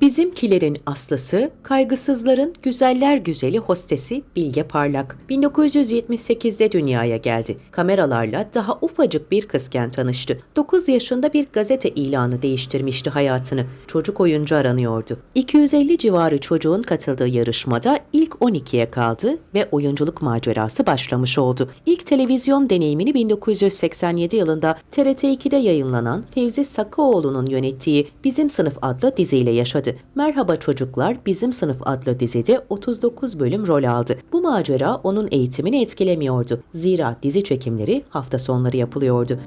Bizimkilerin aslısı, kaygısızların güzeller güzeli hostesi Bilge Parlak. 1978'de dünyaya geldi. Kameralarla daha ufacık bir kızken tanıştı. 9 yaşında bir gazete ilanı değiştirmişti hayatını. Çocuk oyuncu aranıyordu. 250 civarı çocuğun katıldığı yarışmada ilk 12'ye kaldı ve oyunculuk macerası başlamış oldu. İlk televizyon deneyimini 1987 yılında TRT2'de yayınlanan Fevzi Sakıoğlu'nun yönettiği Bizim Sınıf adlı diziyle yaşadı. Merhaba Çocuklar Bizim Sınıf adlı dizide 39 bölüm rol aldı. Bu macera onun eğitimini etkilemiyordu. Zira dizi çekimleri hafta sonları yapılıyordu.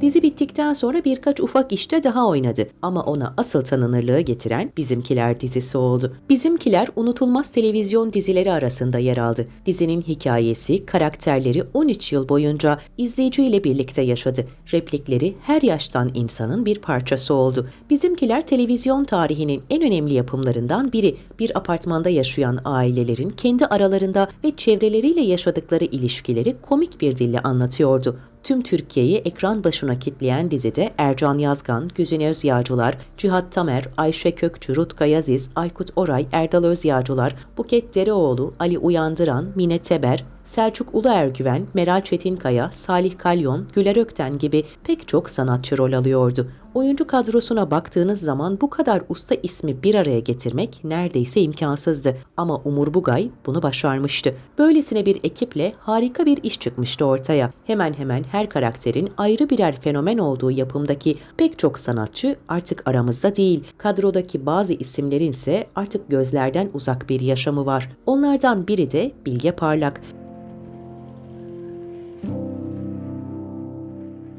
Dizi bittikten sonra birkaç ufak işte daha oynadı ama ona asıl tanınırlığı getiren Bizimkiler dizisi oldu. Bizimkiler unutulmaz televizyon dizileri arasında yer aldı. Dizinin hikayesi, karakterleri 13 yıl boyunca izleyiciyle birlikte yaşadı. Replikleri her yaştan insanın bir parçası oldu. Bizimkiler televizyon tarihinin en önemli yapımlarından biri. Bir apartmanda yaşayan ailelerin kendi aralarında ve çevreleriyle yaşadıkları ilişkileri komik bir dille anlatıyordu. Tüm Türkiye'yi ekran başına kitleyen dizide Ercan Yazgan, Güzin Özyağcılar, Cihat Tamer, Ayşe Kökçü, Rutka Yaziz, Aykut Oray, Erdal Özyağcılar, Buket Dereoğlu, Ali Uyandıran, Mine Teber, Selçuk Uluergüven, Meral Çetinkaya, Salih Kalyon, Güler Ökten gibi pek çok sanatçı rol alıyordu. Oyuncu kadrosuna baktığınız zaman bu kadar usta ismi bir araya getirmek neredeyse imkansızdı. Ama Umur Bugay bunu başarmıştı. Böylesine bir ekiple harika bir iş çıkmıştı ortaya. Hemen hemen her karakterin ayrı birer fenomen olduğu yapımdaki pek çok sanatçı artık aramızda değil. Kadrodaki bazı isimlerin ise artık gözlerden uzak bir yaşamı var. Onlardan biri de Bilge Parlak.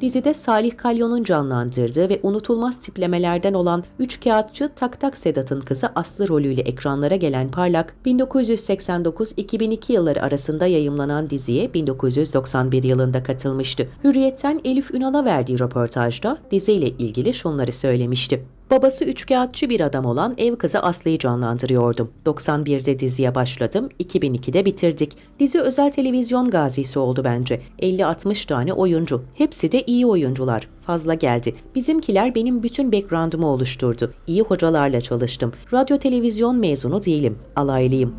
Dizide Salih Kalyon'un canlandırdığı ve unutulmaz tiplemelerden olan üçkağıtçı Tak Tak Sedat'ın kızı Aslı rolüyle ekranlara gelen Parlak, 1989-2002 yılları arasında yayımlanan diziye 1991 yılında katılmıştı. Hürriyet'ten Elif Ünal'a verdiği röportajda diziyle ilgili şunları söylemişti. Babası üçkağıtçı bir adam olan ev kızı Aslı'yı canlandırıyordum. 91'de diziye başladım, 2002'de bitirdik. Dizi özel televizyon gazisi oldu bence. 50-60 tane oyuncu. Hepsi de iyi oyuncular. Fazla geldi. Bizimkiler benim bütün background'umu oluşturdu. İyi hocalarla çalıştım. Radyo televizyon mezunu değilim. Alaylıyım.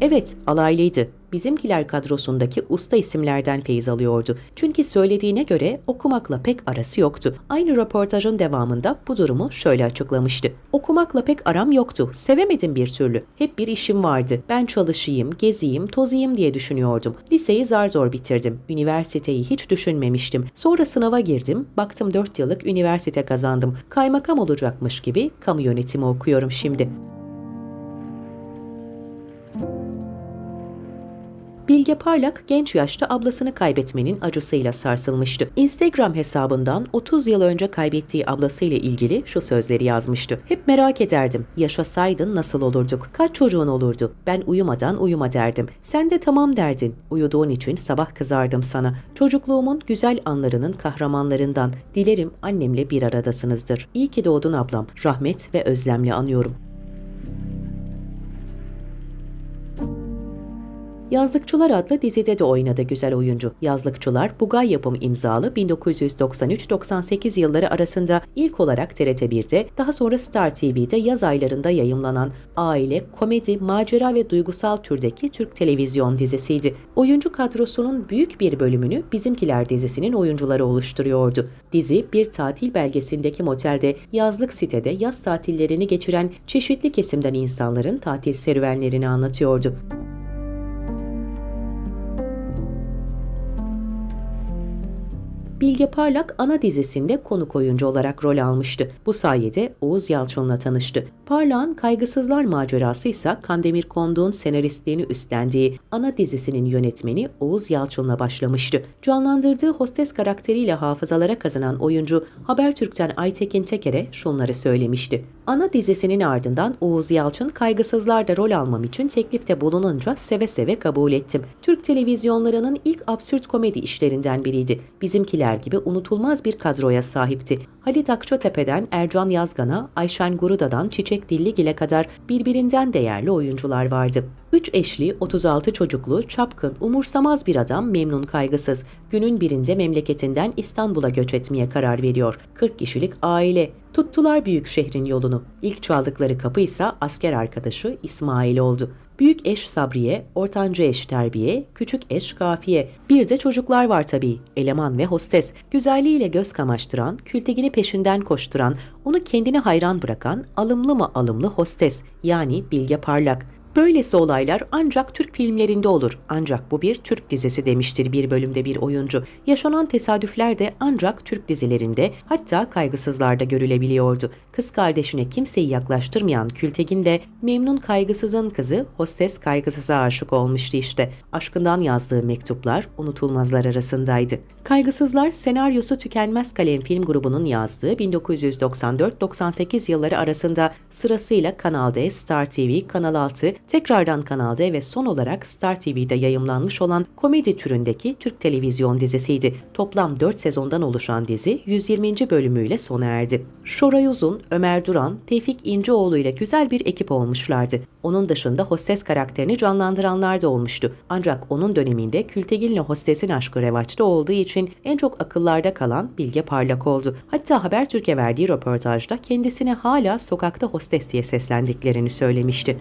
Evet, alaylıydı. Bizimkiler kadrosundaki usta isimlerden feyiz alıyordu. Çünkü söylediğine göre okumakla pek arası yoktu. Aynı röportajın devamında bu durumu şöyle açıklamıştı. Okumakla pek aram yoktu. Sevemedim bir türlü. Hep bir işim vardı. Ben çalışayım, geziyim, tozayım diye düşünüyordum. Liseyi zar zor bitirdim. Üniversiteyi hiç düşünmemiştim. Sonra sınava girdim. Baktım 4 yıllık üniversite kazandım. Kaymakam olacakmış gibi kamu yönetimi okuyorum şimdi. Bilge Parlak genç yaşta ablasını kaybetmenin acısıyla sarsılmıştı. Instagram hesabından 30 yıl önce kaybettiği ablasıyla ilgili şu sözleri yazmıştı. Hep merak ederdim. Yaşasaydın nasıl olurduk? Kaç çocuğun olurdu? Ben uyumadan uyuma derdim. Sen de tamam derdin. Uyuduğun için sabah kızardım sana. Çocukluğumun güzel anlarının kahramanlarından. Dilerim annemle bir aradasınızdır. İyi ki doğdun ablam. Rahmet ve özlemle anıyorum. Yazlıkçılar adlı dizide de oynadı güzel oyuncu. Yazlıkçılar Bugay yapım imzalı 1993-98 yılları arasında ilk olarak TRT1'de daha sonra Star TV'de yaz aylarında yayınlanan aile, komedi, macera ve duygusal türdeki Türk televizyon dizisiydi. Oyuncu kadrosunun büyük bir bölümünü Bizimkiler dizisinin oyuncuları oluşturuyordu. Dizi bir tatil belgesindeki motelde yazlık sitede yaz tatillerini geçiren çeşitli kesimden insanların tatil serüvenlerini anlatıyordu. Bilge Parlak ana dizisinde konuk oyuncu olarak rol almıştı. Bu sayede Oğuz Yalçın'la tanıştı. Parlak'ın Kaygısızlar macerası ise Kandemir Konduk'un senaristliğini üstlendiği ana dizisinin yönetmeni Oğuz Yalçın'la başlamıştı. Canlandırdığı hostes karakteriyle hafızalara kazanan oyuncu Habertürk'ten Aytekin Teker'e şunları söylemişti. Ana dizisinin ardından Oğuz Yalçın Kaygısızlar'da rol almam için teklifte bulununca seve seve kabul ettim. Türk televizyonlarının ilk absürt komedi işlerinden biriydi. Bizimkiler gibi unutulmaz bir kadroya sahipti. Halit Akçatepe'den Ercan Yazgan'a, Ayşen Guruda'dan Çiçek İpek Dilligil'e kadar birbirinden değerli oyuncular vardı. Üç eşli, 36 çocuklu, çapkın, umursamaz bir adam memnun kaygısız. Günün birinde memleketinden İstanbul'a göç etmeye karar veriyor. 40 kişilik aile. Tuttular büyük şehrin yolunu. İlk çaldıkları kapı ise asker arkadaşı İsmail oldu. Büyük eş Sabriye, ortanca eş Terbiye, küçük eş Kafiye. Bir de çocuklar var tabii. Eleman ve hostes. Güzelliğiyle göz kamaştıran, kültegini peşinden koşturan, onu kendine hayran bırakan alımlı mı alımlı hostes. Yani Bilge Parlak. Böylesi olaylar ancak Türk filmlerinde olur. Ancak bu bir Türk dizisi demiştir bir bölümde bir oyuncu. Yaşanan tesadüfler de ancak Türk dizilerinde hatta kaygısızlarda görülebiliyordu. Kız kardeşine kimseyi yaklaştırmayan Kültegin de memnun kaygısızın kızı hostes kaygısıza aşık olmuştu işte. Aşkından yazdığı mektuplar unutulmazlar arasındaydı. Kaygısızlar senaryosu Tükenmez Kalem Film grubunun yazdığı 1994-98 yılları arasında sırasıyla Kanal D, Star TV, Kanal 6, tekrardan Kanal D ve son olarak Star TV'de yayımlanmış olan komedi türündeki Türk televizyon dizisiydi. Toplam 4 sezondan oluşan dizi 120. bölümüyle sona erdi. Şoray Uzun, Ömer Duran, Tevfik İnceoğlu ile güzel bir ekip olmuşlardı. Onun dışında hostes karakterini canlandıranlar da olmuştu. Ancak onun döneminde Kültegin'le hostesin aşkı revaçta olduğu için en çok akıllarda kalan Bilge Parlak oldu. Hatta Habertürk'e verdiği röportajda kendisine hala sokakta hostes diye seslendiklerini söylemişti.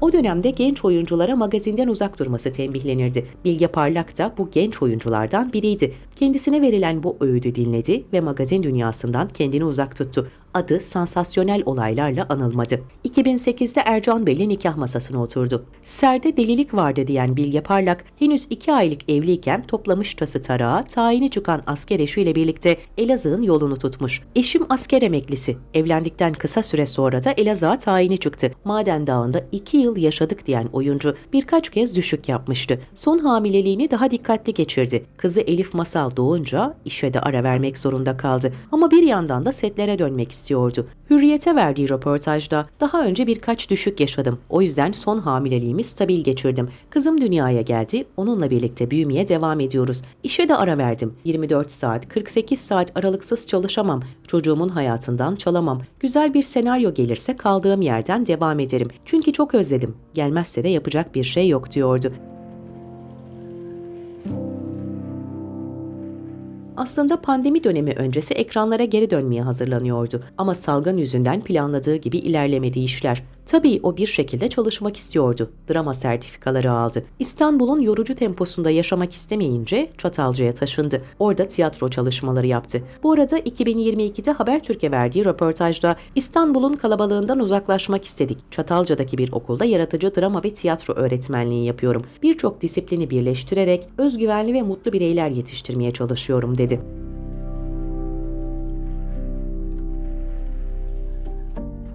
O dönemde genç oyunculara magazinden uzak durması tembihlenirdi. Bilge Parlak da bu genç oyunculardan biriydi. Kendisine verilen bu öğüdü dinledi ve magazin dünyasından kendini uzak tuttu adı sansasyonel olaylarla anılmadı. 2008'de Ercan Bey'le nikah masasına oturdu. Serde delilik vardı diyen Bilge Parlak, henüz iki aylık evliyken toplamış tası tarağı, tayini çıkan asker eşiyle birlikte Elazığ'ın yolunu tutmuş. Eşim asker emeklisi. Evlendikten kısa süre sonra da Elazığ'a tayini çıktı. Maden Dağı'nda iki yıl yaşadık diyen oyuncu birkaç kez düşük yapmıştı. Son hamileliğini daha dikkatli geçirdi. Kızı Elif Masal doğunca işe de ara vermek zorunda kaldı. Ama bir yandan da setlere dönmek istiyordu. Hürriyete verdiği röportajda daha önce birkaç düşük yaşadım. O yüzden son hamileliğimi stabil geçirdim. Kızım dünyaya geldi. Onunla birlikte büyümeye devam ediyoruz. İşe de ara verdim. 24 saat, 48 saat aralıksız çalışamam. Çocuğumun hayatından çalamam. Güzel bir senaryo gelirse kaldığım yerden devam ederim. Çünkü çok özledim. Gelmezse de yapacak bir şey yok diyordu. Aslında pandemi dönemi öncesi ekranlara geri dönmeye hazırlanıyordu. Ama salgın yüzünden planladığı gibi ilerlemedi işler. Tabii o bir şekilde çalışmak istiyordu. Drama sertifikaları aldı. İstanbul'un yorucu temposunda yaşamak istemeyince Çatalca'ya taşındı. Orada tiyatro çalışmaları yaptı. Bu arada 2022'de Habertürk'e verdiği röportajda İstanbul'un kalabalığından uzaklaşmak istedik. Çatalca'daki bir okulda yaratıcı drama ve tiyatro öğretmenliği yapıyorum. Birçok disiplini birleştirerek özgüvenli ve mutlu bireyler yetiştirmeye çalışıyorum dedi.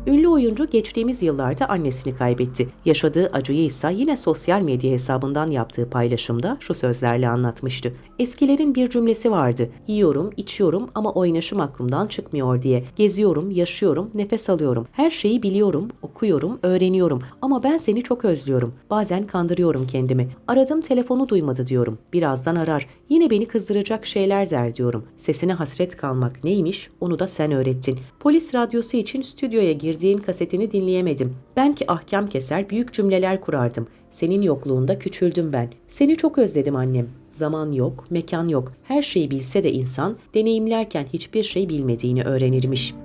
Ünlü oyuncu geçtiğimiz yıllarda annesini kaybetti. Yaşadığı acıyı ise yine sosyal medya hesabından yaptığı paylaşımda şu sözlerle anlatmıştı. Eskilerin bir cümlesi vardı. Yiyorum, içiyorum ama oynaşım aklımdan çıkmıyor diye. Geziyorum, yaşıyorum, nefes alıyorum. Her şeyi biliyorum, okuyorum, öğreniyorum. Ama ben seni çok özlüyorum. Bazen kandırıyorum kendimi. Aradım telefonu duymadı diyorum. Birazdan arar. Yine beni kızdıracak şeyler der diyorum. Sesine hasret kalmak neymiş onu da sen öğrettin. Polis radyosu için stüdyoya girdiğin kasetini dinleyemedim. Ben ki ahkam keser büyük cümleler kurardım. Senin yokluğunda küçüldüm ben. Seni çok özledim annem. Zaman yok, mekan yok. Her şeyi bilse de insan deneyimlerken hiçbir şey bilmediğini öğrenirmiş.''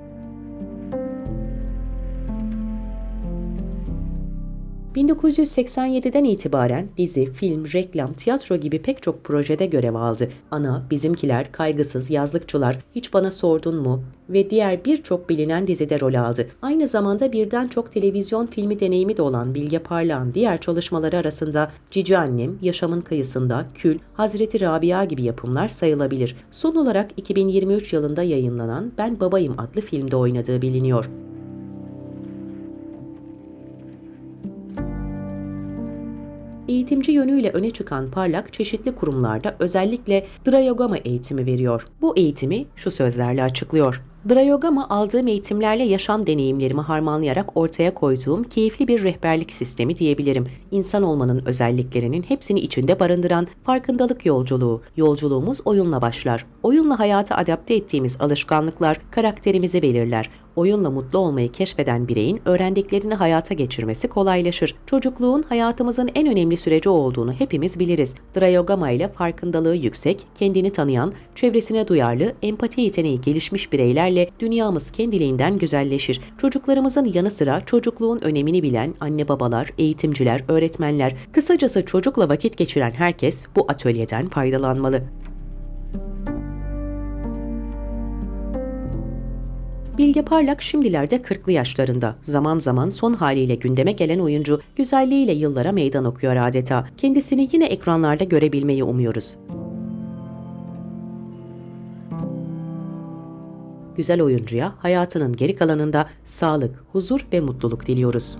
1987'den itibaren dizi, film, reklam, tiyatro gibi pek çok projede görev aldı. Ana, Bizimkiler, Kaygısız, Yazlıkçılar, Hiç Bana Sordun Mu ve diğer birçok bilinen dizide rol aldı. Aynı zamanda birden çok televizyon filmi deneyimi de olan Bilge Parlağan diğer çalışmaları arasında Cici Annem, Yaşamın Kıyısında, Kül, Hazreti Rabia gibi yapımlar sayılabilir. Son olarak 2023 yılında yayınlanan Ben Babayım adlı filmde oynadığı biliniyor. Eğitimci yönüyle öne çıkan Parlak çeşitli kurumlarda özellikle Drayogama eğitimi veriyor. Bu eğitimi şu sözlerle açıklıyor. Drayogama aldığım eğitimlerle yaşam deneyimlerimi harmanlayarak ortaya koyduğum keyifli bir rehberlik sistemi diyebilirim. İnsan olmanın özelliklerinin hepsini içinde barındıran farkındalık yolculuğu. Yolculuğumuz oyunla başlar. Oyunla hayata adapte ettiğimiz alışkanlıklar karakterimizi belirler. Oyunla mutlu olmayı keşfeden bireyin öğrendiklerini hayata geçirmesi kolaylaşır. Çocukluğun hayatımızın en önemli süreci olduğunu hepimiz biliriz. Drayogama ile farkındalığı yüksek, kendini tanıyan, çevresine duyarlı, empati yeteneği gelişmiş bireylerle dünyamız kendiliğinden güzelleşir. Çocuklarımızın yanı sıra çocukluğun önemini bilen anne babalar, eğitimciler, öğretmenler, kısacası çocukla vakit geçiren herkes bu atölyeden faydalanmalı. Bilge Parlak şimdilerde 40'lı yaşlarında. Zaman zaman son haliyle gündeme gelen oyuncu, güzelliğiyle yıllara meydan okuyor adeta. Kendisini yine ekranlarda görebilmeyi umuyoruz. Güzel oyuncuya hayatının geri kalanında sağlık, huzur ve mutluluk diliyoruz.